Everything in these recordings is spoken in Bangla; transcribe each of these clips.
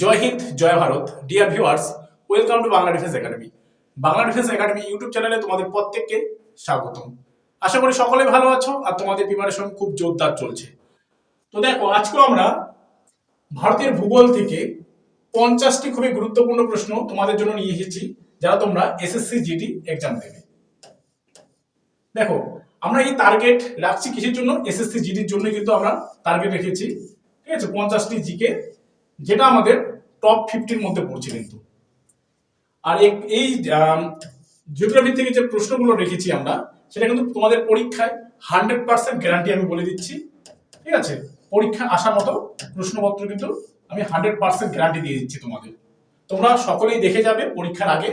Joy Hind, Joy Bharat. Dear viewers welcome to Bangla Defence Academy Bangla Defence Academy YouTube চ্যানেলে তোমাদের প্রত্যেককে স্বাগতম। আশা করি সকলে ভালো আছো আর তোমাদের প্রিপারেশন খুব জোরদার চলছে। তো দেখো, আজকেও আমরা ভারতের ভূগোল থেকে পঞ্চাশটি খুবই গুরুত্বপূর্ণ প্রশ্ন তোমাদের জন্য নিয়ে এসেছি যারা তোমরা এসএসসি জিডি এক্সাম দেবে। দেখো, আমরা এই টার্গেট রাখছি কিসের জন্য? এসএসসি জিডির জন্য কিন্তু আমরা টার্গেট রেখেছি। ঠিক আছে? পঞ্চাশটি জিকে যেটা আমাদের টপ ফিফটির মধ্যে পড়ছে কিন্তু। আর এই জিওগ্রাফি থেকে যে প্রশ্নগুলো রেখেছি আমরা, সেটা কিন্তু তোমাদের পরীক্ষায় হান্ড্রেড পার্সেন্ট গ্যারান্টি আমি বলে দিচ্ছি। ঠিক আছে? পরীক্ষা আসা মতো প্রশ্নপত্র কিন্তু আমি হান্ড্রেড পার্সেন্ট গ্যারান্টি দিয়ে দিচ্ছি তোমাদের। তোমরা সকলেই দেখে যাবে পরীক্ষার আগে।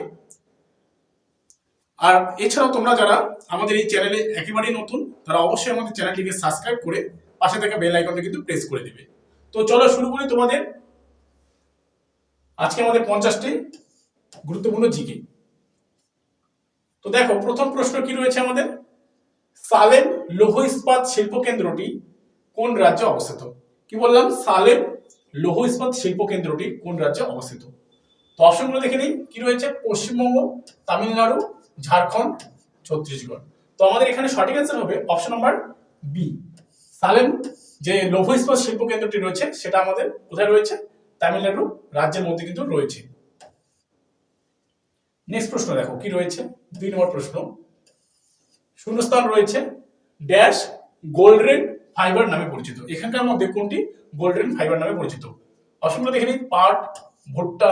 আর এছাড়াও তোমরা যারা আমাদের এই চ্যানেলে একেবারেই নতুন, তারা অবশ্যই আমাদের চ্যানেলটিকে সাবস্ক্রাইব করে পাশে থাকা বেল আইকনটা কিন্তু প্রেস করে দেবে। তো চলো শুরু করি তোমাদের আজকে আমাদের পঞ্চাশটি গুরুত্বপূর্ণ জিকে। তো দেখো, প্রথম প্রশ্ন কি রয়েছে আমাদের? সালেম লৌহ ইস্পাত শিল্প কেন্দ্রটি কোন রাজ্যে অবস্থিত? কি বললাম? সালেম লৌহ ইস্পাত শিল্প কেন্দ্রটি কোন রাজ্যে অবস্থিত? তো অপশনগুলো দেখে নিই। কি রয়েছে? পশ্চিমবঙ্গ, তামিলনাড়ু, ঝাড়খণ্ড, ছত্তিশগড়। তো আমাদের এখানে সঠিক অ্যান্সার হবে অপশন নাম্বার বি সালেম যে লৌহ ইস্পাত শিল্প কেন্দ্রটি রয়েছে, সেটা আমাদের কোথায় রয়েছে? তামিলনাড়ু রাজ্যের মধ্যে কিন্তু রয়েছে। নেক্সট প্রশ্ন দেখো, কি রয়েছে? দুই নম্বর প্রশ্ন। শূন্যস্থান রয়েছে ড্যাশ গোল্ডেন ফাইবার নামে পরিচিত। এখানকার মধ্যে কোনটি? গোল্ডেন ফাইবার নামে পরিচিত। অপশনগুলো দেখে নিই, পাট, ভুট্টা,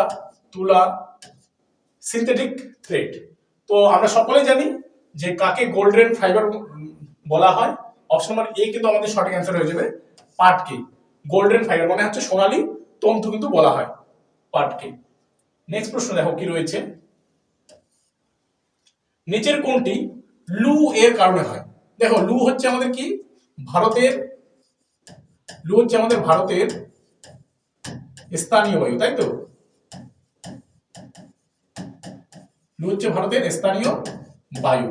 তুলা, সিনথেটিক থ্রেড। তো আমরা সকলেই জানি যে কাকে গোল্ডেন ফাইবার বলা হয়। অপশন নাম্বার এ কিন্তু আমাদের সঠিক অ্যান্সার হয়ে যাবে পাটকে। গোল্ডেন ফাইবার মানে হচ্ছে সোনালী তন্তু কিন্তু বলা হয় পাটকে। নেক্সট প্রশ্ন দেখো কি রয়েছে? নিচের কোনটি লু এর কারণে হয়? দেখো, লু হচ্ছে আমাদের কি? ভারতের, লু হচ্ছে আমাদের ভারতের স্থানীয় বায়ু, তাই তো? লু হচ্ছে ভারতের স্থানীয় বায়ু।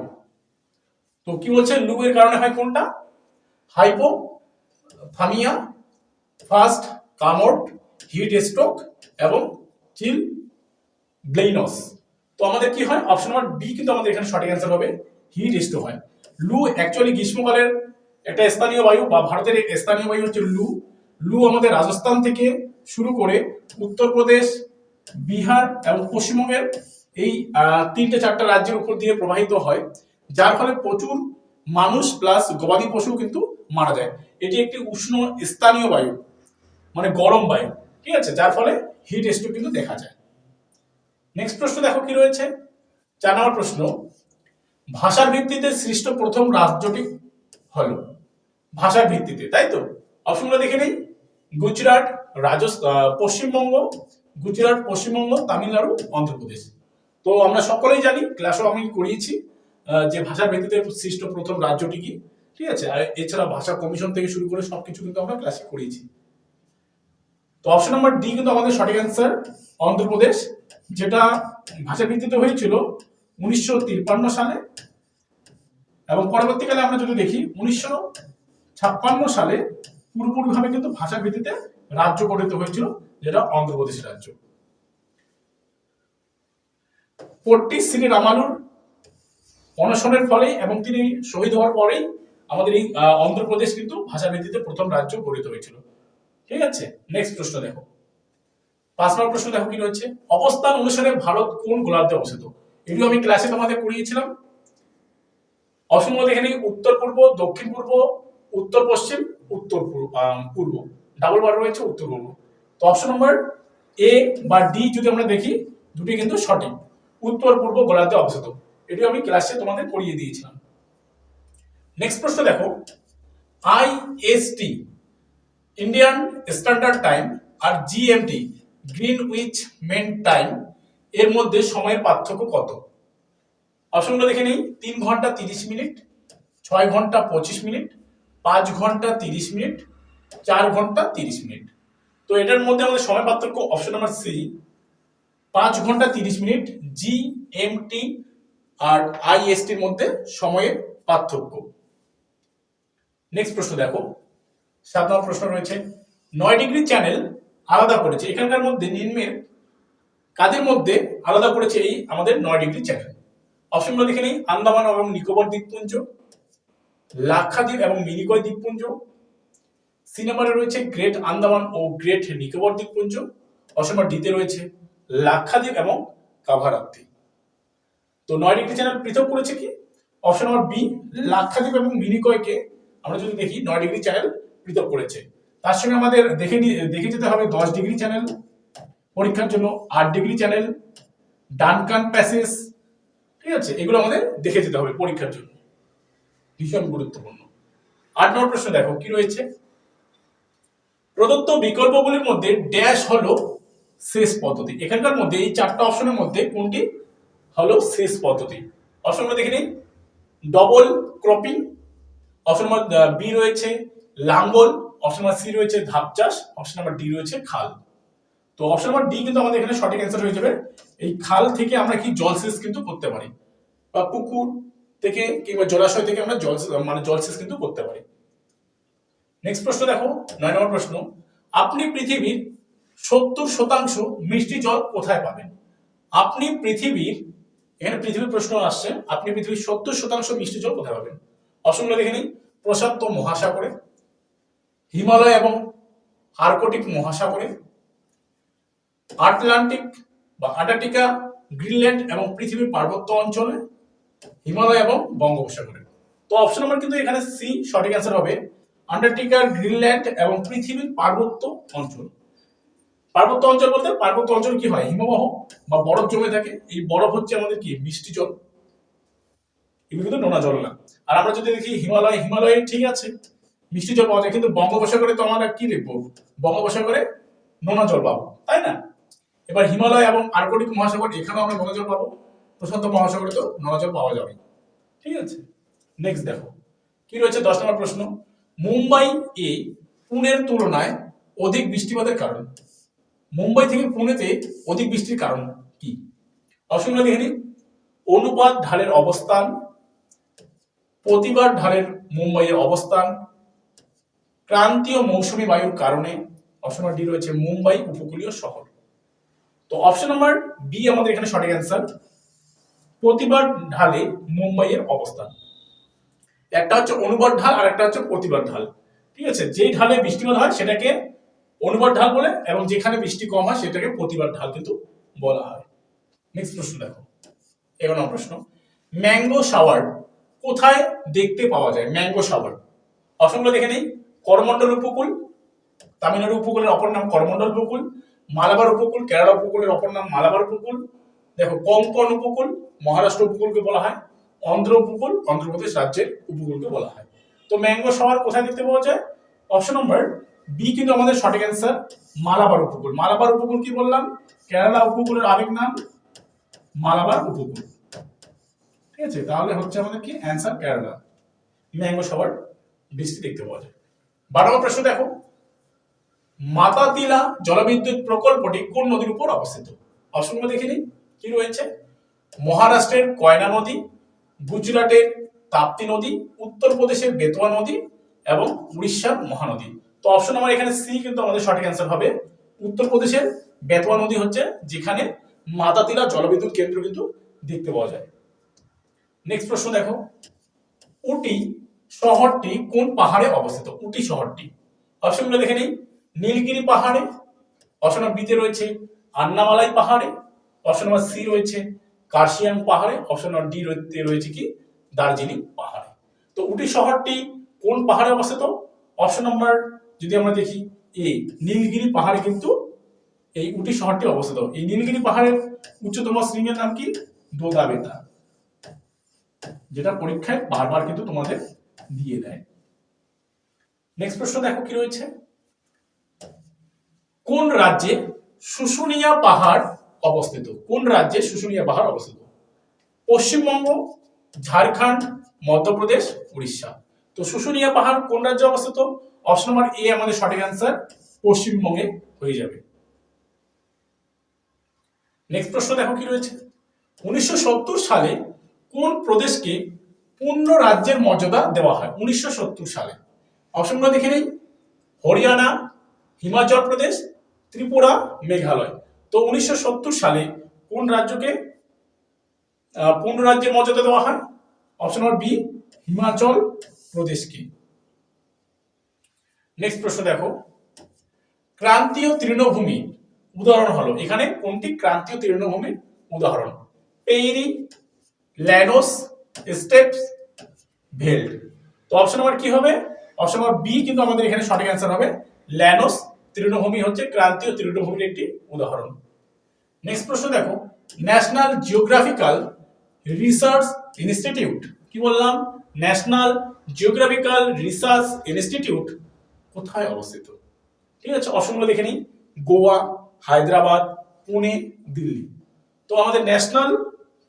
তো কি বলছে? লু এর কারণে হয় কোনটা? হাইপো থামিয়া ফার্স্ট কামোট হিট স্ট্রোক এবং চিল ব্লেইনস। তো আমাদের কি হয়? অপশন নাম্বার বি কিন্তু আমাদের এখানে সঠিক অ্যান্সার হবে হিট স্ট্রোক হয়। লু অ্যাকচুয়ালি গ্রীষ্মকালের একটা স্থানীয় বায়ু বা ভারতের স্থানীয় বায়ু হচ্ছে লু। লু আমাদের রাজস্থান থেকে শুরু করে উত্তরপ্রদেশ, বিহার এবং পশ্চিমবঙ্গের এই তিনটে চারটা রাজ্যের উপর দিয়ে প্রবাহিত হয়। যার ফলে প্রচুর মানুষ প্লাস গবাদি পশু কিন্তু মারা যায়। এটি একটি উষ্ণ স্থানীয় বায়ু মানে গরম বায়ু। ঠিক আছে? যার ফলে হিট স্ট্রোক কিন্তু দেখা যায়। নেক্সট প্রশ্ন দেখো কি রয়েছে? চার নম্বর প্রশ্ন। ভাষার ভিত্তিতে সৃষ্ট প্রথম রাজ্যটি হলো ভাষার ভিত্তিতে, তাই তো? অপশনগুলো দেখে নেই। গুজরাট রাজস্থান পশ্চিমবঙ্গ, গুজরাট, পশ্চিমবঙ্গ, তামিলনাড়ু, অন্ধ্রপ্রদেশ। তো আমরা সকলেই জানি ক্লাসও আমি করিয়েছি যে ভাষার ভিত্তিতে সৃষ্ট প্রথম রাজ্যটি কি? ঠিক আছে? আর এছাড়া ভাষা কমিশন থেকে শুরু করে সবকিছু কিন্তু আমরা ক্লাসে করিয়েছি। তো অপশন নাম্বার ডি কিন্তু আমাদের সঠিক অ্যান্সার অন্ধ্রপ্রদেশ, যেটা ভাষা ভিত্তিতে হয়েছিল উনিশশো তিপ্পান্ন সালে এবং পরবর্তীকালে আমরা যদি দেখি উনিশশো ছাপ্পান্ন সালে পুরোপুরিভাবে কিন্তু ভাষা ভিত্তিতে রাজ্য গঠিত হয়েছিল, যেটা অন্ধ্রপ্রদেশ রাজ্য। পট্টি শ্রী রামানুর অনশনের ফলেই এবং তিনি শহীদ হওয়ার পরেই আমাদের এই অন্ধ্রপ্রদেশ কিন্তু ভাষা ভিত্তিতে প্রথম রাজ্য গঠিত হয়েছিল। ঠিক আছে? নেক্সট প্রশ্ন দেখো। পাঁচ নম্বর প্রশ্ন দেখো কি রয়েছে? অবস্থান অনুসারে ভারত কোন গোলার্ধে অবস্থিত? এটিও আমি ক্লাসে তোমাদের অপশনগুলো দেখে নিই উত্তর পূর্ব, দক্ষিণ পূর্ব, উত্তর পশ্চিম, উত্তর পূর্ব ডাবল বার রয়েছে উত্তর পূর্ব। তো অপশন নম্বর এ বা ডি যদি আমরা দেখি, দুটি কিন্তু সঠিক। উত্তর পূর্ব গোলার্ধে অবস্থিত। এটিও আমি ক্লাসে তোমাদের করিয়ে দিয়েছিলাম। নেক্সট প্রশ্ন দেখো। আইএসটি ইন্ডিয়ান স্ট্যান্ডার্ড টাইম আর জিএমটি গ্রিনউইচ মেন টাইম এর মধ্যে সময়ের পার্থক্য কত? অপশনগুলো দেখে নিই। তিন ঘণ্টা তিরিশ মিনিট, ছয় ঘণ্টা পঁচিশ মিনিট, পাঁচ ঘণ্টা তিরিশ মিনিট, চার ঘণ্টা তিরিশ মিনিট। তো এটার মধ্যে আমাদের সময় পার্থক্য অপশন নাম্বার সি পাঁচ ঘণ্টা তিরিশ মিনিট জি এম টি আর আইএসটির মধ্যে সময়ের পার্থক্য। নেক্সট প্রশ্ন দেখো। সাত নম্বর প্রশ্ন রয়েছে। নয় ডিগ্রি চ্যানেল আলাদা করেছে। এখানকার মধ্যে নিম্নের কাদের মধ্যে আলাদা করেছে এই আমাদের নয় ডিগ্রি চ্যানেল। অপশনগুলো দেখে নিই। আন্দামান এবং নিকোবর দ্বীপপুঞ্জ, লাক্ষাদ্বীপ এবং মিনিকয় দ্বীপপুঞ্জ। সি নম্বরে রয়েছে গ্রেট আন্দামান ও গ্রেট নিকোবর দ্বীপপুঞ্জ। অপশন ডিতে রয়েছে লাক্ষাদ্বীপ এবং কাভারাত্তি। তো নয় ডিগ্রি চ্যানেল পৃথক করেছে কি? অপশন নম্বর বি, লাক্ষাদ্বীপ এবং মিনিকয়কে আমরা যদি দেখি, নয় ডিগ্রি চ্যানেল পৃথক করেছে। তার সঙ্গে আমাদের দেখে দেখে যেতে হবে দশ ডিগ্রি চ্যানেল, পরীক্ষার জন্য আট ডিগ্রি চ্যানেল, ডানকান প্যাসেজ ঠিক আছে? এগুলো আমাদের দেখে যেতে হবে পরীক্ষার জন্য। ভীষণ গুরুত্বপূর্ণ। আট নম্বর প্রশ্ন দেখো, কি রয়েছে? প্রদত্ত বিকল্পগুলির মধ্যে ড্যাশ হলো শেষ পদ্ধতি। এখানকার মধ্যে এই চারটা অপশনের মধ্যে কোনটি? হলো শেষ পদ্ধতি। অপশন দেখে নিই। ডবল ক্রপিং অপশন বি রয়েছে লাঙ্গল অপশন নম্বর সি রয়েছে ধাপ চাষ অপশন নম্বর ডি রয়েছে খাল। তো অপশন নম্বর ডি কিন্তু আমাদের এখানে সঠিক অ্যান্সার হয়ে যাবে। এই খাল থেকে আমরা কি জলসেচ কিন্তু করতে পারি? বা পুকুর থেকে কিংবা জলাশয় থেকে আমরা জল মানে জলসেচ কিন্তু করতে পারি। নেক্সট প্রশ্ন দেখো, নয় নম্বর প্রশ্ন। আপনি পৃথিবীর সত্তর শতাংশ মিষ্টি জল কোথায় পাবেন? আপনি পৃথিবীর, এখানে পৃথিবীর প্রশ্ন আসছে, আপনি পৃথিবীর সত্তর শতাংশ মিষ্টি জল কোথায় পাবেন? অপশনগুলো দেখে নিই। প্রশান্ত মহাসাগরে হিমালয় এবং আর্কটিক মহাসাগরে, আটলান্টিক বা আন্টার্কটিকা, গ্রিনল্যান্ড এবং পৃথিবীর পার্বত্য অঞ্চলে, হিমালয় এবং বঙ্গোপসাগরে। তো অপশন নাম্বার কিন্তু এখানে সি সঠিক অ্যান্সার হবে আন্টার্কটিকা, গ্রিনল্যান্ড এবং পৃথিবীর পার্বত্য অঞ্চল। পার্বত্য অঞ্চল বলতে পার্বত্য অঞ্চল কি হয়? হিমবাহ বা বরফ জমে থাকে। এই বরফ হচ্ছে আমাদের কি? মিষ্টি জল এগুলো কিন্তু নোনা জল না। আর আমরা যদি দেখি হিমালয়, হিমালয়ে ঠিক আছে। মিষ্টি জল পাওয়া যায়, কিন্তু বঙ্গোপসাগরে তো আমরা কি দেখব? বঙ্গোপসাগরে নোনা জল পাবো, তাই না? এবার হিমালয় এবং আর্কটিক মহাসাগর, এখানেও আমরা নোনা জল পাবো। প্রশান্ত মহাসাগরে তো নোনা জল পাওয়া যাবে ঠিক আছে? নেক্সট দেখো। কি রয়েছে? দশ নম্বর প্রশ্ন। মুম্বাই এ পুনের তুলনায় অধিক বৃষ্টিপাতের কারণ। মুম্বাই থেকে পুনেতে অধিক বৃষ্টির কারণ কি? অপশনগুলো দেখে অনুপাত ঢালের অবস্থান, প্রতিবার ঢালের মুম্বাইয়ের অবস্থান ক্রান্তীয় মৌসুমী বায়ুর কারণে অপশন নম্বর ডি রয়েছে মুম্বাই উপকূলীয় শহর। তো অপশন নাম্বার বি আমাদের এখানে সঠিক অ্যান্সার প্রতিবার ঢালে মুম্বাইয়ের অবস্থান। একটা হচ্ছে অনুবাদ ঢাল আর একটা হচ্ছে প্রতিবার ঢাল। ঠিক আছে? যেই ঢালে বৃষ্টিপাত হয় সেটাকে অনুবাদ ঢাল বলে এবং যেখানে বৃষ্টি কম হয় সেটাকে প্রতিবার ঢাল কিন্তু বলা হয়। নেক্সট প্রশ্ন দেখো। এগারো নম্বর প্রশ্ন। ম্যাঙ্গো শাওয়ার কোথায় দেখতে পাওয়া যায়? Mango shower. অপশনগুলো দেখে নেই। করমণ্ডল উপকূল, তামিলনাড়ু উপকূলের অপর নাম করমণ্ডল উপকূল, মালাবার উপকূল, কেরালা উপকূলের অপর নাম মালাবার উপকূল। দেখো, কঙ্কন উপকূল, মহারাষ্ট্র উপকূলকে বলা হয়, অন্ধ্র উপকূল, অন্ধ্রপ্রদেশ রাজ্যের উপকূলকে বলা হয়। তো ম্যাঙ্গো শহর কোথায় দেখতে পাওয়া যায়? অপশন নম্বর বি কিন্তু আমাদের সঠিক অ্যান্সার মালাবার উপকূল। মালাবার উপকূল কি বললাম? কেরালা উপকূলের আরেক নাম মালাবার উপকূল। ঠিক আছে, তাহলে হচ্ছে আমাদের কি? অ্যান্সার কেরালা। ম্যাঙ্গো শহর বৃষ্টি দেখতে পাওয়া যায়। বারো নম্বর প্রশ্ন দেখো। মাতাতিলা জলবিদ্যুৎ প্রকল্পটি কোন নদীর উপর অবস্থিত? অপশনগুলো দেখে নিই। কি রয়েছে? মহারাষ্ট্রের কয়না নদী, গুজরাটের তাপ্তি নদী উত্তরপ্রদেশের বেতোয়া নদী এবং উড়িষ্যার মহানদী। তো অপশন আমার এখানে সি কিন্তু আমাদের সঠিক অ্যান্সার হবে। উত্তরপ্রদেশের বেতোয়া নদী হচ্ছে যেখানে মাতাতিলা জলবিদ্যুৎ কেন্দ্র কিন্তু দেখতে পাওয়া যায়। নেক্সট প্রশ্ন দেখো। উটি শহরটি কোন পাহাড়ে অবস্থিত? উটি শহরটি। অপশনগুলো দেখে নিই। নীলগিরি পাহাড়ে অপশন বিতে রয়েছে আন্নামালাই পাহাড়ে অপশন নম্বর সি রয়েছে কার্শিয়াং পাহাড়ে অপশন নম্বর ডি রয়েছে কি? দার্জিলিং পাহাড়ে। তো উটি শহরটি কোন পাহাড়ে অবস্থিত? অপশন নম্বর যদি আমরা দেখি এ নীলগিরি পাহাড়ে কিন্তু এই উটি শহরটি অবস্থিত। এই নীলগিরি পাহাড়ের উচ্চতম শৃঙ্গের নাম কি? দোদাবেতা যেটা পরীক্ষায় বারবার কিন্তু তোমাদের দিয়ে দেয়। নেক্সট প্রশ্ন দেখো কি রয়েছে? কোন রাজ্যে শুশুনিয়া পাহাড় অবস্থিত? কোন রাজ্যে শুশুনিয়া পাহাড় অবস্থিত? পশ্চিমবঙ্গ, ঝাড়খণ্ড, মধ্যপ্রদেশ, উড়িষ্যা। তো শুশুনিয়া পাহাড় কোন রাজ্যে অবস্থিত? অপশন নম্বর এ আমাদের সঠিক অ্যান্সার পশ্চিমবঙ্গে হয়ে যাবে। নেক্সট প্রশ্ন দেখো কি রয়েছে? উনিশশো সত্তর সালে কোন প্রদেশকে পূর্ণ রাজ্যের মর্যাদা দেওয়া হয় উনিশশো সত্তর সালে। অপশনগুলো দেখে নেই। হরিয়ানা, হিমাচল প্রদেশ, ত্রিপুরা, মেঘালয়। তো উনিশশো সত্তর সালে কোন রাজ্যকে পূর্ণ রাজ্যের মর্যাদা দেওয়া হয়? অপশন নম্বর বি, হিমাচল প্রদেশকে। নেক্সট প্রশ্ন দেখো। ক্রান্তীয় তৃণভূমি উদাহরণ হলো। এখানে কোনটি ক্রান্তীয় তৃণভূমির উদাহরণ? পেইরি ল্যানোস স্টেপস ভেল্ড তো অপশন নাম্বার কি হবে? অপশন নাম্বার বি কিন্তু আমাদের এখানে সঠিক অ্যান্সার হবে। ল্যানোস তৃণভূমি হচ্ছে ক্রান্তীয় তৃণভূমির একটি উদাহরণ। নেক্সট প্রশ্ন দেখো। ন্যাশনাল জিওগ্রাফিক্যাল রিসার্চ ইনস্টিটিউট কি বললাম? ন্যাশনাল জিওগ্রাফিক্যাল রিসার্চ ইনস্টিটিউট কোথায় অবস্থিত? ঠিক আছে অপশনগুলো দেখে নিই। গোয়া, হায়দ্রাবাদ, পুনে, দিল্লি। তো আমাদের ন্যাশনাল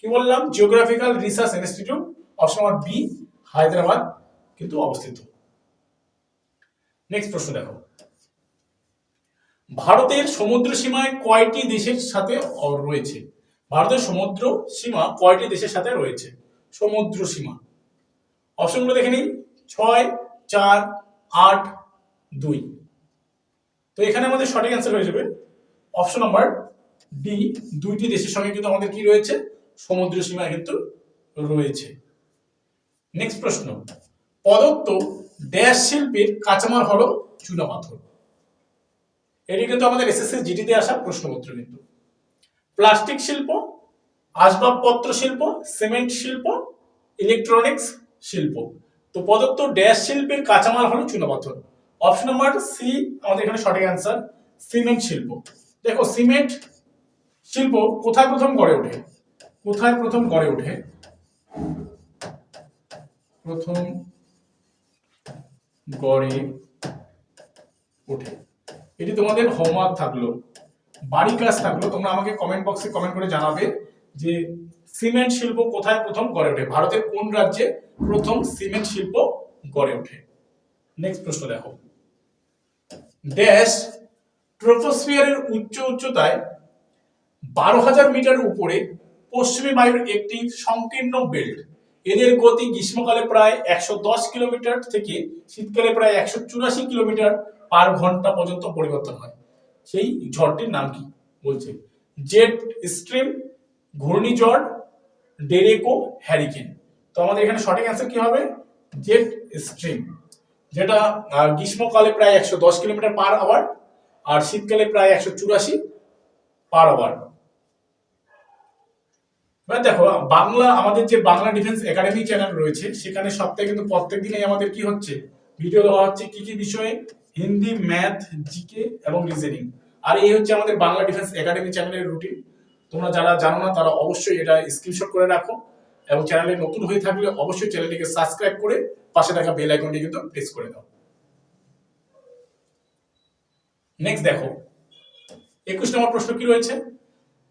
কি বললাম? Geographical Research Institute option number B Hyderabad কিন্তু অবস্থিত। নেক্সট প্রশ্ন দেখো। ভারতের সমুদ্র সীমায় কয়টি দেশের সাথে রয়েছে? ভারতের সমুদ্র সীমা কয়টি দেশের সাথে রয়েছে? সমুদ্র সীমা। অপশনগুলো দেখে নিই ছয়, চার, আট, দুই। তো এখানে আমাদের সঠিক অ্যান্সার হয়ে যাবে। অপশন নাম্বার ডি দুইটি দেশের সঙ্গে কিন্তু আমাদের কি রয়েছে? সমুদ্র সীমা কিন্তু রয়েছে। নেক্সট প্রশ্ন। পদত্ত ড্যাশ শিল্পের কাঁচামাল হলো চুনাপাথর। এটি কিন্তু আমাদের এসএসসি জিডিতে আসা প্রশ্নপত্র কিন্তু। প্লাস্টিক শিল্প, আসবাবপত্র শিল্প, সিমেন্ট শিল্প ইলেকট্রনিক্স শিল্প। তো প্রদত্ত ড্যাশ শিল্পের কাঁচামাল হলো চুনাপাথর। অপশন নাম্বার সি আমাদের এখানে সঠিক অ্যান্সার সিমেন্ট শিল্প। দেখো, সিমেন্ট শিল্প কোথায় প্রথম গড়ে ওঠে? কোথায় প্রথম গড়ে ওঠে? প্রথম গড়ে ওঠে। এটি তোমাদের হোমওয়ার্ক থাকল, বাড়ি কাজ থাকল। তোমরা আমাকে কমেন্ট বক্সে কমেন্ট করে জানাবে যে সিমেন্ট শিল্প কোথায় প্রথম গড়ে ওঠে? ভারতের কোন রাজ্যে প্রথম সিমেন্ট শিল্প গড়ে ওঠে? নেক্সট প্রশ্ন দেখো। ড্যাশ ট্রোপোস্ফিয়ারের উচ্চ উচ্চতায় বারো হাজার মিটার উপরে পশ্চিমী বায়ুর একটি সংকীর্ণ বেল্ট। এদের গতি গ্রীষ্মকালে প্রায় একশো দশ কিলোমিটার থেকে শীতকালে প্রায় একশো চুরাশি কিলোমিটার পার ঘণ্টা পর্যন্ত পরিবর্তন হয়। সেই ঝড়টির নাম কি? বলছে, জেট স্ট্রিম, ঘূর্ণিঝড়, ডেরেকো, হ্যারিকেন। তো আমাদের এখানে সঠিক অ্যান্সার কি হবে? জেট স্ট্রিম, যেটা গ্রীষ্মকালে প্রায় একশো দশ কিলোমিটার পার আওয়ার আর শীতকালে প্রায় একশো চুরাশি পার আওয়ার। এবার দেখো, বাংলা, আমাদের যে বাংলা ডিফেন্স একাডেমি চ্যানেল রয়েছে, সেখানে সপ্তাহে কিন্তু প্রত্যেক দিনেই আমাদের কি হচ্ছে? ভিডিও দেওয়া হচ্ছে কি কি বিষয়ে? হিন্দি ম্যাথ জিকে এবং রিজনিং আর এই হচ্ছে আমাদের বাংলা ডিফেন্স একাডেমি চ্যানেলের রুটিন তোমরা যারা জানো না, তারা অবশ্যই এটা স্ক্রিনশট করে রাখো এবং চ্যানেলে নতুন হয়ে থাকলে অবশ্যই চ্যানেলটিকে সাবস্ক্রাইব করে পাশে থাকা বেল আইকনটি কিন্তু প্রেস করে দাও। নেক্সট দেখো, একুশ নম্বর প্রশ্ন কি রয়েছে?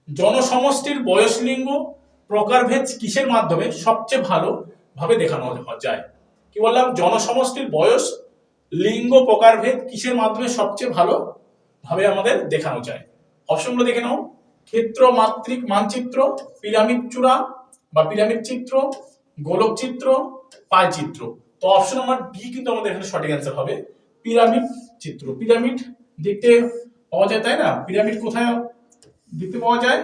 জনসমষ্টির বয়স লিঙ্গ প্রকারভেদ কিসের মাধ্যমে সবচেয়ে ভালো ভাবে দেখানো যায়? কি বললাম? জনসমষ্টির বয়স, লিঙ্গ প্রকারভেদ কিসের মাধ্যমে সবচেয়ে ভালো ভাবে আমাদের দেখানো যায়? অপশনগুলো দেখে নাও। ক্ষেত্র, মাত্রিক, মানচিত্র, পিরামিড চূড়া বা পিরামিড চিত্র, গোলক চিত্র, পাই চিত্র। তো অপশন নাম্বার বি কিন্তু আমাদের এখানে সঠিক অ্যান্সার হবে। পিরামিড চিত্র। পিরামিড দেখতে পাওয়া যায়, তাই না? পিরামিড কোথায় দেখতে পাওয়া যায়?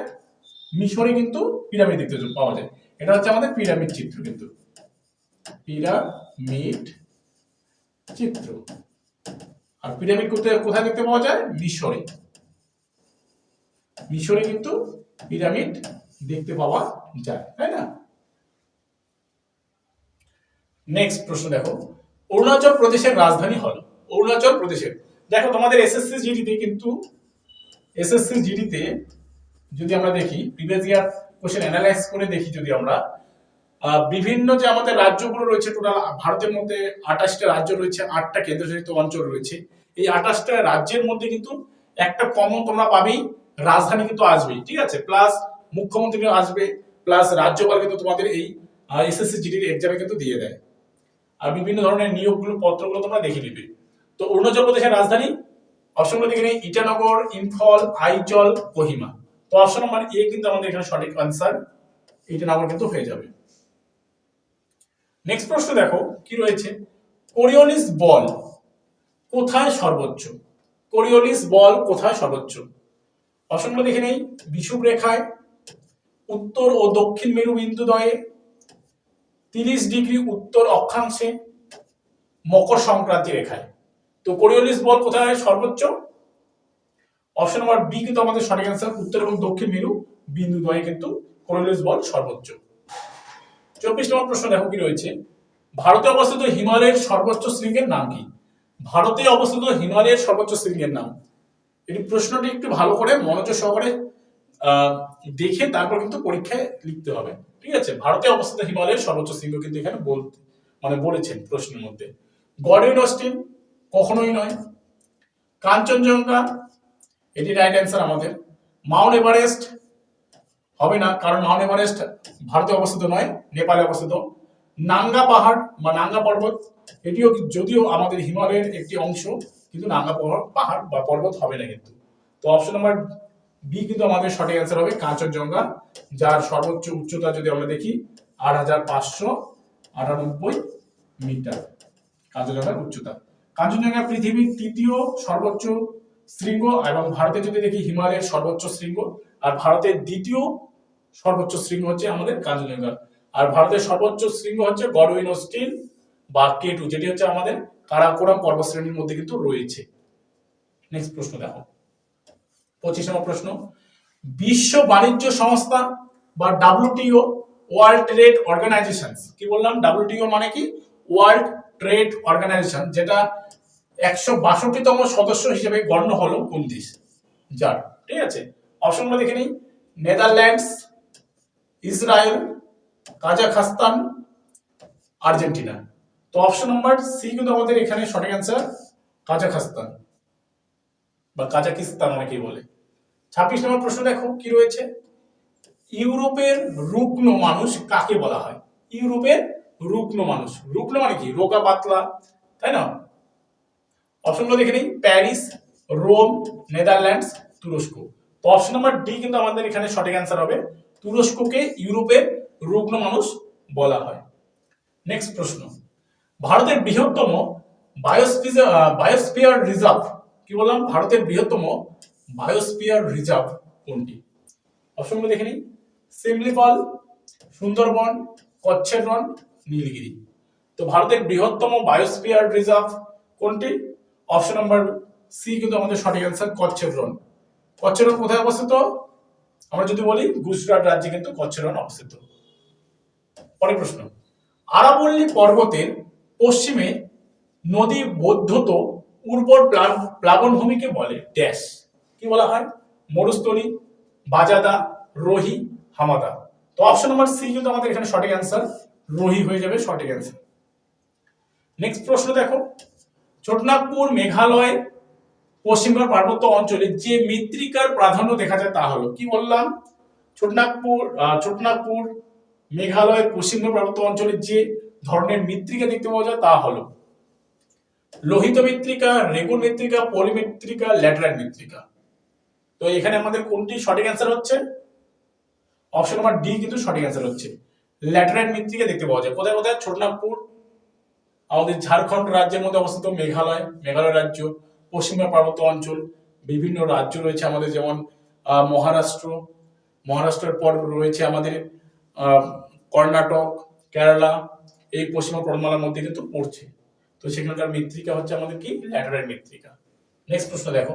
মিশরে কিন্তু পিরামিড দেখতে পাওয়া যায়। এটা হচ্ছে আমাদের পিরামিড চিত্র কিন্তু। পিরামিড চিত্র। আর পিরামিড কোথায় কোথায় দেখতে পাওয়া যায়? মিশরে। মিশরে কিন্তু পিরামিড দেখতে পাওয়া যায়, তাই না? নেক্সট প্রশ্ন দেখো। অরুণাচল প্রদেশের রাজধানী হল। অরুণাচল প্রদেশের। দেখো তোমাদের এসএসসি জিডিতে কিন্তু এসএসসি জিডিতে যদি আমরা দেখি প্রিভিয়াস ইয়ার কোশ্চেন অ্যানালাইজ করে দেখি যদি আমরা বিভিন্ন যে আমাদের রাজ্যগুলো রয়েছে টোটাল ভারতের মধ্যে আঠাশটা রাজ্য রয়েছে, আটটা কেন্দ্রশাসিত অঞ্চল রয়েছে। এই আঠাশটা রাজ্যের মধ্যে কিন্তু একটা কমন তোমরা পাবেই, রাজধানী কিন্তু আসবেই, ঠিক আছে? প্লাস মুখ্যমন্ত্রী আসবে প্লাস রাজ্যপাল কিন্তু তোমাদের এই এসএসসি জিডির এক্সামে কিন্তু দিয়ে দেয়। আর বিভিন্ন ধরনের নিয়োগগুলো পত্রগুলো তোমরা দেখে নিবে। তো অরুণাচল প্রদেশের রাজধানী অপশনগুলো দেখে ইটানগর, ইম্ফল, আইজল, কোহিমা। তো অপশন নাম্বার এ কিন্তু আমাদের এখানে সঠিক আনসার ইটানগর কিন্তু হয়ে যাবে। নেক্সট প্রশ্ন দেখো, কি রয়েছে? কোরিওনিস বল কোথায় সর্বোচ্চ? কোরিওলিস বল কোথায় সর্বোচ্চ? অপশনগুলো দেখে নেই বিষুব রেখায়, উত্তর ও দক্ষিণ মেরু বিন্দু তিরিশ ডিগ্রি উত্তর অক্ষাংশে, মকর সংক্রান্তি রেখায়। তো কোরিওলিস বল কোথায় সর্বোচ্চ? অপশন নাম্বার বি কিন্তু আমাদের সঠিক অ্যান্সার উত্তর এবং দক্ষিণ মেরু। বিন্দু দ্বয়ে কিন্তু কোরিওলিস বল সর্বোচ্চ। চব্বিশ নম্বর প্রশ্ন দেখো কি রয়েছে? ভারতে অবস্থিত হিমালয়ের সর্বোচ্চ শৃঙ্গের নাম কি? ভারতে অবস্থিত হিমালয়ের সর্বোচ্চ শৃঙ্গের নাম। এই প্রশ্নটি একটু ভালো করে মনোযোগ সহকারে দেখে তারপর কিন্তু পরীক্ষায় লিখতে হবে। ঠিক আছে? ভারতে অবস্থিত হিমালয়ের সর্বোচ্চ শৃঙ্গ কিন্তু এখানে বলতে মানে বলেছেন প্রশ্নের মধ্যে। গডউইন অস্টিন কখনোই নয়। কাঞ্চনজঙ্ঘা এটি রাইট অ্যান্সার আমাদের। মাউন্ট এভারেস্ট হবে না, কারণ মাউন্ট এভারেস্ট ভারতে অবস্থিত নয়, নেপালে অবস্থিত। নাঙ্গা পাহাড় বা নাঙ্গা পর্বত, এটিও যদিও আমাদের হিমালয়ের একটি অংশ, কিন্তু নাঙ্গা পাহাড়- বা পর্বত হবে না কিন্তু। তো অপশন নাম্বার বি কিন্তু আমাদের সঠিক অ্যান্সার হবে কাঞ্চনজঙ্ঘা, যার সর্বোচ্চ উচ্চতা যদি আমরা দেখি, আট হাজার পাঁচশো আটানব্বই মিটার। কাঞ্চনজঙ্ঘার উচ্চতা। কাঞ্চনজঙ্ঘা পৃথিবীর তৃতীয় সর্বোচ্চ শৃঙ্গ এবং ভারতে যদি দেখি হিমালয়ের সর্বোচ্চ শৃঙ্গ, আর ভারতের দ্বিতীয় সর্বোচ্চ শৃঙ্গ হচ্ছে আমাদের কাঞ্চনজঙ্ঘা। আর ভারতের সর্বোচ্চ শৃঙ্গ হচ্ছে গডউইন স্টিল বা কেটু যেটি হচ্ছে আমাদের কারাকোরাম পর্বতশ্রেণীর মধ্যে কিন্তু রয়েছে। নেক্সট প্রশ্ন দেখো। পঁচিশ নম্বর প্রশ্ন। বিশ্ব বাণিজ্য সংস্থা বা ডাব্লিউটিও ওয়ার্ল্ড ট্রেড অর্গানাইজেশন কি বললাম? ডাব্লিউটিও মানে কি? ওয়ার্ল্ড ট্রেড অর্গানাইজেশন যেটা একশো বাষট্টিতম সদস্য হিসেবে গণ্য হলো কোন দেশ যার ঠিক আছে? অপশনগুলো দেখে নিই। Netherlands, Israel, Kazakhstan, Argentina. তো অপশন নাম্বার সি কিন্তু আমাদের এখানে সঠিক অ্যান্সার কাজাখাস্তান। বা কাজাকিস্তান অনেকেই বলে। ছাব্বিশ নম্বর প্রশ্ন দেখো, কি রয়েছে? ইউরোপের রুগ্ন মানুষ কাকে বলা হয়? ইউরোপের রুগ্ন মানুষ। রুগ্ন মানে কি? রোগা পাতলা, তাই না? অপশনগুলো দেখে নিই। প্যারিস, রোম, নেদারল্যান্ডস, তুরস্ক। তো অপশন নাম্বার ডি কিন্তু আমাদের এখানে সঠিক অ্যান্সার হবে। তুরস্ককে ইউরোপের রুগ্ন মানুষ বলা হয়। নেক্সট প্রশ্ন। ভারতের বৃহত্তম বায়োস্পিয়ার রিজার্ভ, কি বললাম? ভারতের বৃহত্তম বায়োস্পিয়ার রিজার্ভ কোনটি? অপশনগুলো দেখে নিই। সিমলিপাল, সুন্দরবন কচ্ছের নীলগিরি। তো ভারতের বৃহত্তম বায়োস্পিয়ার রিজার্ভ কোনটি? অপশন নাম্বার সি কিন্তু আমাদের সঠিক অ্যান্সার কচ্ছের রন কোথায় অবস্থিত? আমরা যদি বলি, গুজরাট রাজ্যে কিন্তু কচ্ছের অবস্থিত। পরের প্রশ্ন। আরাবল্লী পর্বতের পশ্চিমে নদী বদ্ধত উর্বর প্লা- প্লাবনভূমিকে বলে ড্যাশ। কি বলা হয়? মরুস্থলী, বাজাদা, রোহি, হামাদা। তো অপশন নাম্বার সি কিন্তু আমাদের এখানে সঠিক অ্যান্সার রোহি হয়ে যাবে সঠিক অ্যান্সার নেক্সট প্রশ্ন দেখো। ছোটনাগপুর, মেঘালয়, পশ্চিমবঙ্গ পার্বত্য অঞ্চলে যে মৃত্তিকার প্রাধান্য দেখা যায় তা হলো, কি বললাম? ছোটনাগপুর ছোটনাগপুর মেঘালয়ের পশ্চিমবঙ্গ পার্বত্য অঞ্চলে যে ধরনের মৃত্তিকা দেখতে পাওয়া যায় তা হলো, লোহিত মৃত্তিকা, রেগুন মৃত্তিকা পলিমৃত্তিকা ল্যাটেরাইট মৃত্তিকা। তো এখানে আমাদের কোনটি সঠিক অ্যান্সার হচ্ছে? অপশন নাম্বার ডি কিন্তু সঠিক অ্যান্সার হচ্ছে। ল্যাটেরাইট মৃত্তিকা দেখতে পাওয়া যায়। কোথায় কোথায়? ছোটনাগপুর আমাদের ঝাড়খণ্ড রাজ্যের মধ্যে অবস্থিত মেঘালয় মেঘালয় রাজ্য পশ্চিমবঙ্গ পার্বত্য অঞ্চল, বিভিন্ন রাজ্য রয়েছে আমাদের, যেমন মহারাষ্ট্র। মহারাষ্ট্রের পর রয়েছে আমাদের কর্ণাটক, কেরালা। এই পশ্চিমবঙ্গ পর্বতমালার মধ্যে কিন্তু পড়ছে। তো সেখানকার মৃত্তিকা হচ্ছে আমাদের কি? ল্যাটেরাইট মৃত্তিকা। নেক্সট প্রশ্ন দেখো।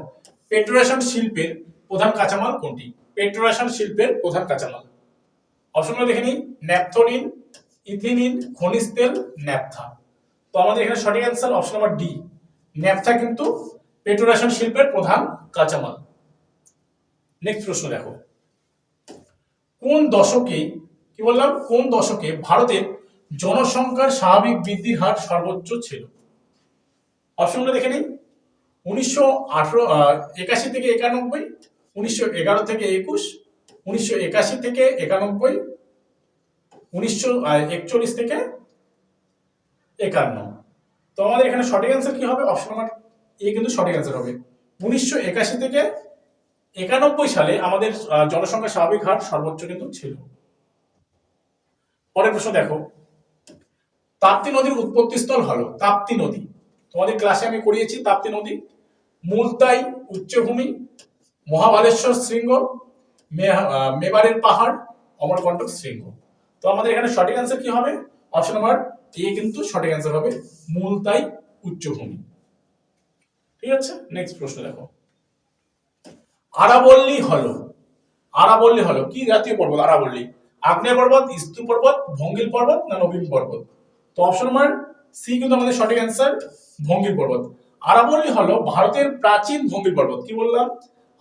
পেট্রোরেশন শিল্পের প্রধান কাঁচামাল কোনটি? পেট্রোরেশন শিল্পের প্রধান কাঁচামাল। অপশনগুলো দেখে নিই। ন্যাপথলিন ইথিলিন খনিজ তেল ন্যাপথা তো আমাদের এখানে সঠিক answer option number D naphtha কিন্তু পেট্রোরেশন শিল্পের প্রধান কাঁচামাল। নেক্সট প্রশ্ন দেখো। কোন দশকে, কি বললাম? কোন দশকে ভারতের জনসংখ্যার স্বাভাবিক বৃদ্ধির হার সর্বোচ্চ ছিল? অপশনগুলো দেখে নিই। উনিশশো আঠারো একাশি থেকে একানব্বই, উনিশশো এগারো থেকে একুশ, উনিশশো একাশি থেকে একানব্বই, উনিশশো একচল্লিশ থেকে একান্ন। তো আমাদের এখানে সঠিক অ্যান্সার কি হবে? অপশন নাম্বার এ কিন্তু সঠিক অ্যান্সার হবে। উনিশশো একাশি থেকে একানব্বই সালে আমাদের আহ, জনসংখ্যার স্বাভাবিক হার সর্বোচ্চ কিন্তু ছিল। পরের প্রশ্ন দেখো। তাপ্তি নদীর উৎপত্তি স্থল হলো তাপ্তি নদী। তোমাদের ক্লাসে আমি করিয়েছি তাপ্তি নদী। মুলতাই উচ্চভূমি মহাবালেশ্বর শৃঙ্গ মেবারের পাহাড় অমরকণ্টক শৃঙ্গ। তো আমাদের এখানে সঠিক অ্যান্সার কি হবে? অপশন নাম্বার এ কিন্তু সঠিক অ্যান্সার হবে? মুলতাই উচ্চভূমি ঠিক আছে? নেক্সট প্রশ্ন দেখো। আরাবল্লী হলো। আরাবল্লী হলো। কি জাতীয় পর্বত? আরাবল্লী। আগ্নেয় পর্বত, ইস্তু পর্বত, ভঙ্গিল পর্বত না নবীন পর্বত? তো অপশন সি কিন্তু আমাদের সঠিক অ্যান্সার ভঙ্গিল পর্বত। ভারতের প্রাচীন ভঙ্গিল পর্বত। কি বললাম?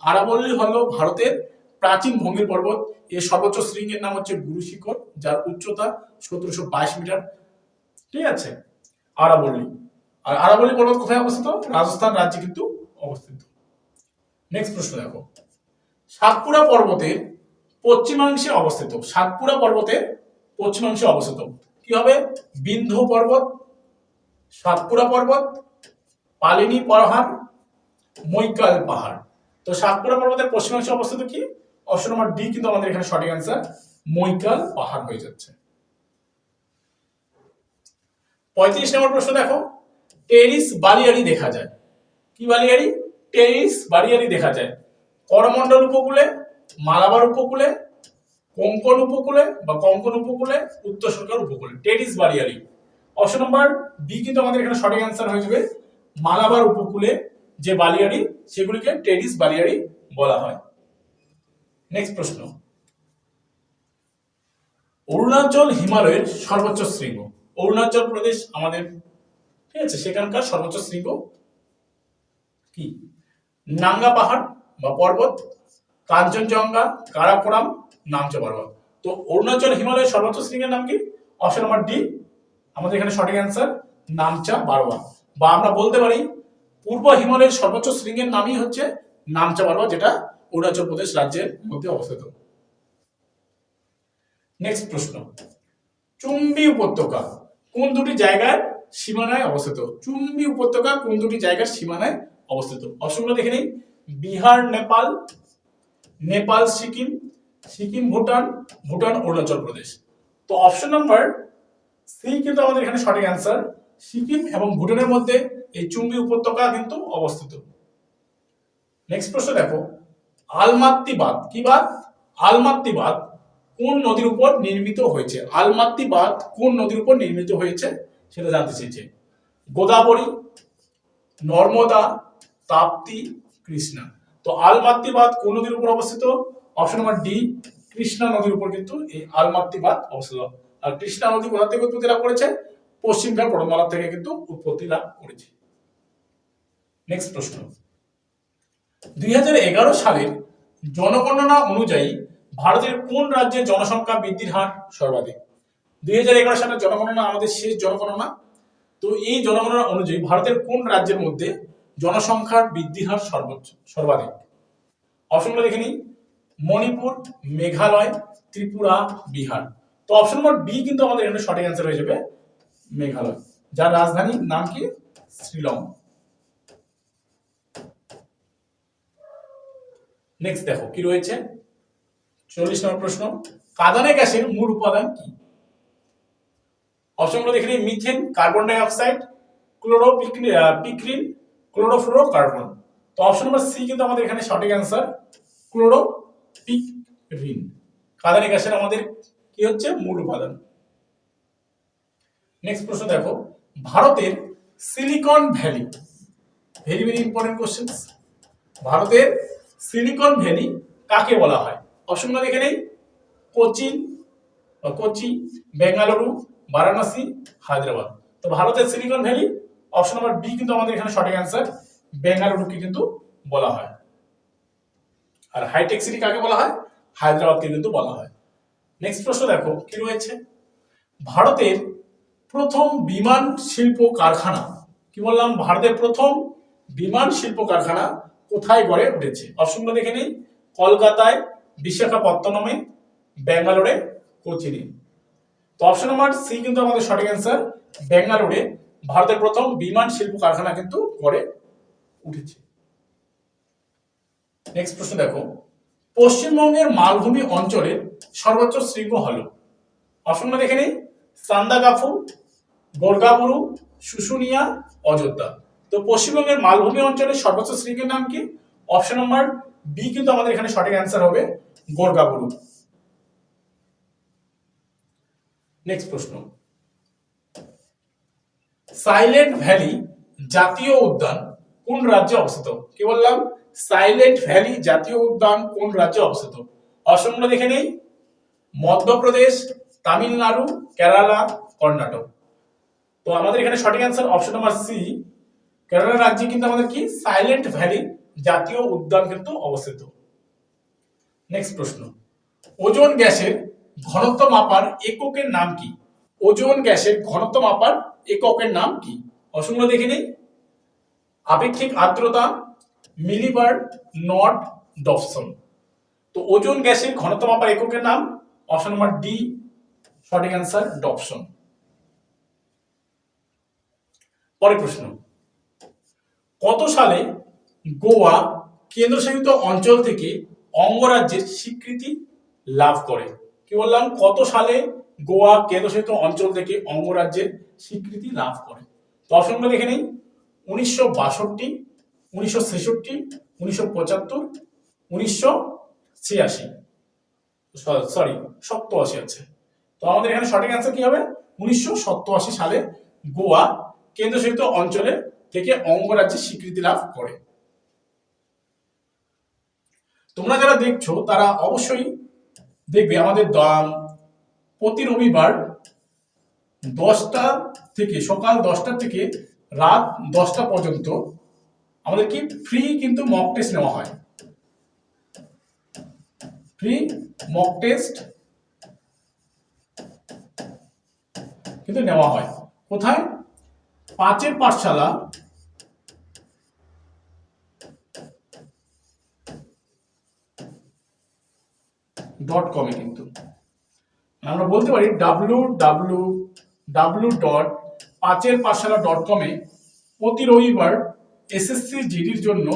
আরাবল্লী হলো ভারতের প্রাচীন ভঙ্গিল পর্বত। এর সর্বোচ্চ শৃঙ্গের নাম হচ্ছে গুরু শিখর যার উচ্চতা সতেরোশো বাইশ মিটার। ঠিক আছে? আরাবল্লী আর আরাবল্লী পর্বত কোথায় অবস্থিত? রাজস্থান রাজ্যে কিন্তু অবস্থিত। নেক্সট প্রশ্ন দেখো। সাতপুরা পর্বতের পশ্চিমাংশে অবস্থিত। সাতপুরা পর্বতের পশ্চিমাংশে অবস্থিত। কি হবে? বিন্ধ্য পর্বত, সাতপুরা পর্বত, পালিনী পাহাড়, মৈকাল পাহাড়। তো সাতপুরা পর্বতের পশ্চিমাংশে অবস্থিত কি? অপশন নম্বর ডি কিন্তু আমাদের এখানে সঠিক অ্যান্সার মৈকাল পাহাড় হয়ে যাচ্ছে। পঁয়ত্রিশ নম্বর প্রশ্ন দেখো। টেরিস বালিয়াড়ি দেখা যায়। কি বালিয়াড়ি টেরিস বালিয়াড়ি দেখা যায়। করমণ্ডল উপকূলে, মালাবার উপকূলে, কোঙ্কন উপকূলে বা কঙ্কন উপকূলে, উত্তর সরকার উপকূলে। টেরিস বালিয়াড়ি অপশন নম্বর বি কিন্তু আমাদের এখানে সঠিক অ্যান্সার হয়ে যাবে। মালাবার উপকূলে যে বালিয়াড়ি সেগুলিকে টেরিস বালিয়াড়ি বলা হয়। নেক্সট প্রশ্ন। অরুণাচল হিমালয়ের সর্বোচ্চ শৃঙ্গ। অরুণাচল প্রদেশ আমাদের, ঠিক আছে, সেখানকার সর্বোচ্চ শৃঙ্গ কি? নাঙ্গা পাহাড় বা পর্বত, কাঞ্চনজঙ্ঘা, কারাকোরাম, নামচা পর্বত। তো অরুণাচল হিমালয়ের সর্বোচ্চ শৃঙ্গের নাম কি? অপশন নাম্বার ডি, আমাদের এখানে সঠিক অ্যান্সার নামচা বারোয়া বা আমরা বলতে পারি, পূর্ব হিমালয়ের সর্বোচ্চ শৃঙ্গের নামই হচ্ছে নামচা বারোয়া যেটা অরুণাচল প্রদেশ রাজ্যের মধ্যে অবস্থিত। নেক্সট প্রশ্ন। চুম্বি উপত্যকা। কোন দুটি জায়গার সীমানায় অবস্থিত? চুম্বি উপত্যকা কোন দুটি জায়গার সীমানায় অবস্থিত? অপশনগুলো দেখে নিই। বিহার, নেপাল নেপাল, সিকিম সিকিম, ভুটান ভুটান, অরুণাচল প্রদেশ। তো অপশন নাম্বার সি কিন্তু আমাদের এখানে সঠিক অ্যান্সার। সিকিম এবং ভুটানের মধ্যে এই চুম্বি উপত্যকা কিন্তু অবস্থিত। নেক্সট প্রশ্ন দেখো। আলমাত্তি বাঁধ কি বাদ? আলমাত্তি বাঁধ কোন নদীর উপর নির্মিত হয়েছে? আলমাত্তি বাঁধ কোন নদীর উপর নির্মিত হয়েছে সেটা জানতে চেয়েছে। গোদাবরী, নর্মদা, তাপ্তি, কৃষ্ণা। তো আলমাত্তি বাঁধ কোন নদীর উপর অবস্থিত? অপশন নাম্বার ডি, কৃষ্ণা নদীর উপর কিন্তু এই আলমাত্তি বাঁধ অবস্থিত। আর কৃষ্ণা নদী কোথা থেকে উৎপত্তি লাভ করেছে? পশ্চিমঘাট পর্বতমালা থেকে কিন্তু উৎপত্তি লাভ করেছে। নেক্সট প্রশ্ন। দুই হাজার এগারো সালের জনগণনা অনুযায়ী ভারতের কোন রাজ্যের জনসংখ্যা বৃদ্ধির হার সর্বাধিক? দুই হাজার এগারো সালের জনগণনা আমাদের শেষ জনগণনা। তো এই জনগণনা অনুযায়ী ভারতের কোন রাজ্যের মধ্যে জনসংখ্যার বৃদ্ধির হার সর্বোচ্চ, সর্বাধিক? অপশনগুলো দেখে নিই। মণিপুর, মেঘালয়, ত্রিপুরা, বিহার। তো অপশন নম্বর বি কিন্তু আমাদের এখানে সঠিক অ্যান্সার হয়ে যাবে, মেঘালয়। যার রাজধানী নাম কি? শ্রীলং। নেক্সট দেখো, কি রয়েছে? চল্লিশ নম্বর প্রশ্ন, কাদানে গ্যাসের মূল উপাদান কি? অপশনগুলো দেখে methane carbon dioxide chloropicrin chlorofluorocarbon তো অপশন নম্বর সি কিন্তু আমাদের এখানে সঠিক অ্যান্সার ক্লোরোপিক্রিন কাদানে গ্যাসের আমাদের কি হচ্ছে? মূল উপাদান। নেক্সট প্রশ্ন দেখো, ভারতের Silicon Valley very very important questions ভারতের সিলিকন ভ্যালি কাকে বলা হয়? অপশনগুলো দেখে নেই কোচিন কোচি, বেঙ্গালুরু, বারাণসী, হায়দ্রাবাদ। তো ভারতের Silicon Valley option number B কিন্তু আমাদের এখানে সঠিক অ্যান্সার বেঙ্গালুরুকে কিন্তু বলা হয়। আর হাইটেক সিটি কাকে বলা হয়? হায়দ্রাবাদকে কিন্তু বলা হয়। নেক্সট প্রশ্ন দেখো, কি রয়েছে? ভারতের প্রথম বিমান শিল্প কারখানা, কি বললাম? ভারতের প্রথম বিমান শিল্প কারখানা কোথায় গড়ে উঠেছে? অপশনগুলো দেখে নিই, কলকাতায় বিশাখাপত্তনমে ব্যাঙ্গালোরে কোচিনে তো অপশন নাম্বার সি কিন্তু আমাদের সঠিক অ্যান্সার ব্যাঙ্গালোরে ভারতের প্রথম বিমান শিল্প কারখানা কিন্তু গড়ে উঠেছে। নেক্সট প্রশ্ন দেখো, পশ্চিমবঙ্গের মালভূমি অঞ্চলের সর্বোচ্চ শৃঙ্গ হল। অপশনগুলো দেখে নিই সান্দাগাফু গোরগাবুরু, শুশুনিয়া, অযোধ্যা। তো পশ্চিমবঙ্গের মালভূমি অঞ্চলের সর্বোচ্চ শৃঙ্গের নাম কি? অপশন নাম্বার বি কিন্তু আমাদের এখানে সঠিক অ্যান্সার হবে গোর্গাবুরু নেক্সট প্রশ্ন। সাইলেন্ট ভ্যালি জাতীয় উদ্যান কোন রাজ্যে অবস্থিত? কি বললাম? সাইলেন্ট ভ্যালি জাতীয় উদ্যান কোন রাজ্যে অবস্থিত? অসমগুলো দেখে নেই। মধ্যপ্রদেশ, তামিলনাড়ু, কেরালা, কর্ণাটক। তো আমাদের এখানে সঠিক answer option number C Kerala রাজ্যে কিন্তু আমাদের কি? সাইলেন্ট ভ্যালি জাতীয় উদ্যান কিন্তু অবস্থিত। নেক্সট প্রশ্ন। ওজোন গ্যাসের ঘনত্ব মাপার এককের নাম কি? ওজোন গ্যাসের ঘনত্ব মাপার এককের নাম কি? অসংখ্য দেখে নিই। আপেক্ষিক আর্দ্রতা মিলিবার নট ডপসন তো ওজোন গ্যাসের ঘনত্ব মাপার এককের নাম? অপশন নাম্বার ডি, সঠিক অ্যান্সার ডপসন পরের প্রশ্ন। কত সালে গোয়া কেন্দ্রশাসিত অঞ্চল থেকে অঙ্গরাজ্যের স্বীকৃতি লাভ করে। কি বললাম? কত সালে গোয়া কেন্দ্রশাসিত অঞ্চল থেকে অঙ্গরাজ্যের স্বীকৃতি লাভ করে? তো দেখে নিই। উনিশশো বাষট্টি, উনিশশো ছেষট্টি, উনিশশো পঁচাত্তর, উনিশশো ছিয়াশি। সরি সপ্তআশি আছে। তো আমাদের এখানে সঠিক অ্যান্সার কি হবে? উনিশশো সপ্তআশি সালে গোয়া কেন্দ্রশাসিত অঞ্চলে থেকে অঙ্গরাজ্যের স্বীকৃতি লাভ করে। তোমরা যারা দেখছ, তারা অবশ্যই দেখবে আমাদের প্রতি রবিবার দশটা থেকে, সকাল দশটা থেকে রাত দশটা পর্যন্ত আমাদের কি ফ্রি কিন্তু মক টেস্ট নেওয়া হয়। ফ্রি মক টেস্ট কিন্তু নেওয়া হয়। কোথায়? পাঁচের পাঠশালা ডট কমে কিন্তু। আমরা বলতে পারি ডাব্লু ডাব্লু ডাব্লু ডট পাঁচের পাঠশালা ডট কমে প্রতি রবিবার এসএসসি জিডির জন্য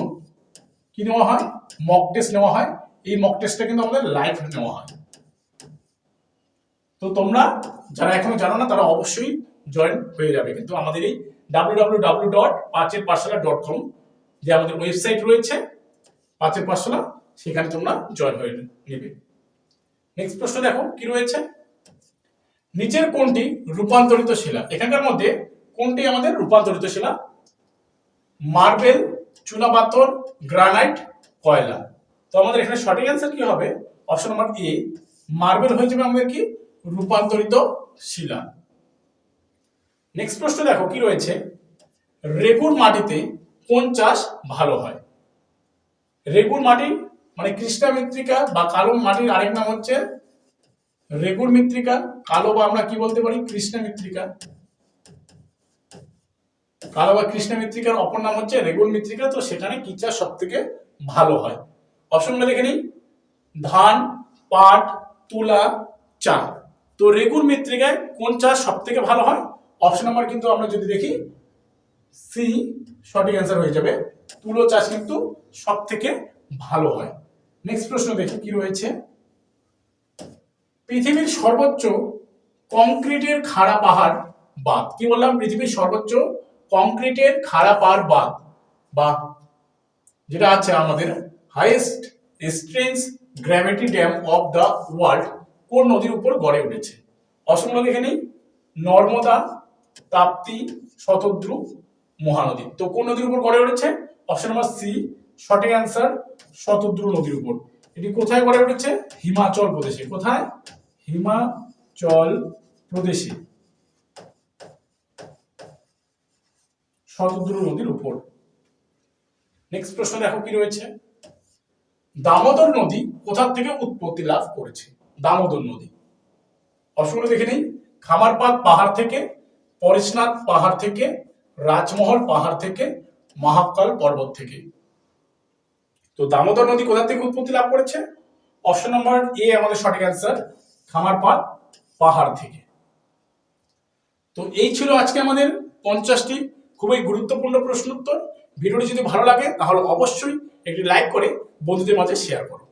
কি নেওয়া হয়? মক টেস্ট নেওয়া হয়। এই মক টেস্টটা কিন্তু আমাদের লাইভ নেওয়া হয়। তো তোমরা যারা এখনও জানো না, তারা অবশ্যই জয়েন হয়ে যাবে। কিন্তু আমাদের এই ডাব্লু ডাব্লু ডাব্লু ডট পাঁচের পাঠশালা ডট কম যে আমাদের ওয়েবসাইট রয়েছে পাঁচের পাঠশালা সেখানে তোমরা জয়েন হয়ে নেবে। নেক্সট প্রশ্ন দেখো, কি রয়েছে? নিচের কোনটি রূপান্তরিত শিলা। এখানকার মধ্যে কোনটি আমাদের রূপান্তরিত শিলা। মার্বেল, চুনাপাথর, গ্রানাইট, কয়লা। তো আমাদের এখানে সঠিক অ্যান্সার কি হবে? অপশন নাম্বার এ মার্বেল হয়ে যাবে আমাদের কি? রূপান্তরিত শিলা। নেক্সট প্রশ্ন দেখো, কি রয়েছে? রেগুর মাটিতে কোন চাষ ভালো হয়? রেগুর মাটি মানে কৃষ্ণা মৃত্তিকা বা কালো মাটির আরেক নাম হচ্ছে রেগুর মৃত্তিকা। কালো বা আমরা কি বলতে পারি? কৃষ্ণা মৃত্তিকা। কালো বা কৃষ্ণা মৃত্তিকার অপর নাম হচ্ছে রেগুর মৃত্তিকা। তো সেখানে কি চাষ সব থেকে ভালো হয়? অপশনগুলো দেখে নিই। ধান, পাট, তুলা চা তো রেগুর মৃত্তিকায় কোন চাষ সব থেকে ভালো হয়? অপশন নাম্বার কিন্তু আমরা যদি দেখি, সি সঠিক অ্যান্সার হয়ে যাবে। তুলো চাষ কিন্তু সব থেকে ভালো হয়। নেক্সট প্রশ্ন দেখি, কি রয়েছে? পৃথিবীর সর্বোচ্চ কংক্রিটের খাড়া পাহাড় বাঁধ। কি বললাম? পৃথিবীর সর্বোচ্চ কংক্রিটের খাড়া পাহাড় বাঁধ। বা যেটা আছে আমাদের highest strength gravity dam of the world কোন নদীর উপর গড়ে উঠেছে? অসংখ্য নদী নেই। নর্মদা, তাপ্তি, শতদ্রু, মহানদী। তো কোন নদীর উপর গড়ে উঠেছে? অপশন নাম্বার সি সঠিক অ্যান্সার শতদ্রু নদীর উপর। এটি কোথায় গড়ে উঠেছে? হিমাচল প্রদেশে। কোথায়? হিমাচল প্রদেশে। শতদ্রু নদীর উপর। নেক্সট প্রশ্ন দেখো কি রয়েছে? দামোদর নদী কোথা থেকে উৎপত্তি লাভ করেছে? দামোদর নদী। অপশনগুলো দেখে নিই। খামারপাত পাহাড় থেকে, পরেশনাথ পাহাড় থেকে, রাজমহল পাহাড় থেকে, মহাকাল পর্বত থেকে। তো দামোদর নদী কোথা থেকে উৎপত্তি লাভ করেছে? অপশন নম্বর এ আমাদের সঠিক অ্যান্সার খামারপাত পাহাড় থেকে। তো এই ছিল আজকে আমাদের পঞ্চাশটি খুবই গুরুত্বপূর্ণ প্রশ্ন উত্তর। ভিডিওটি যদি ভালো লাগে, তাহলে অবশ্যই একটি লাইক করে বন্ধুদের মাঝে শেয়ার করো।